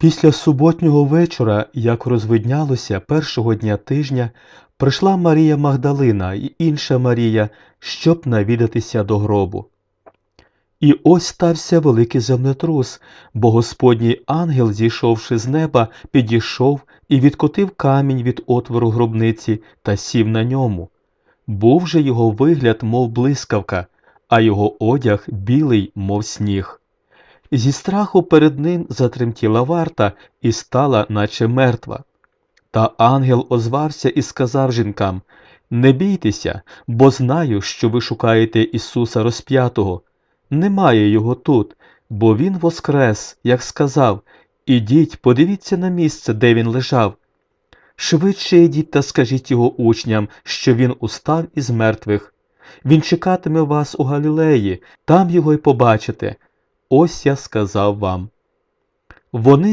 Після суботнього вечора, як розвиднялося першого дня тижня, прийшла Марія Магдалина і інша Марія, щоб навідатися до гробу. І ось стався великий землетрус, бо Господній ангел, зійшовши з неба, підійшов і відкотив камінь від отвору гробниці та сів на ньому. Був же його вигляд, мов блискавка, а його одяг білий, мов сніг. Зі страху перед ним затремтіла варта і стала, наче мертва. Та ангел озвався і сказав жінкам Не бійтеся, бо знаю, що ви шукаєте Ісуса розп'ятого. Немає його тут, бо Він воскрес, як сказав. Ідіть, подивіться на місце, де він лежав. Швидше йдіть та скажіть його учням, що він устав із мертвих. Він чекатиме вас у Галілеї, там його й побачите. Ось я сказав вам. Вони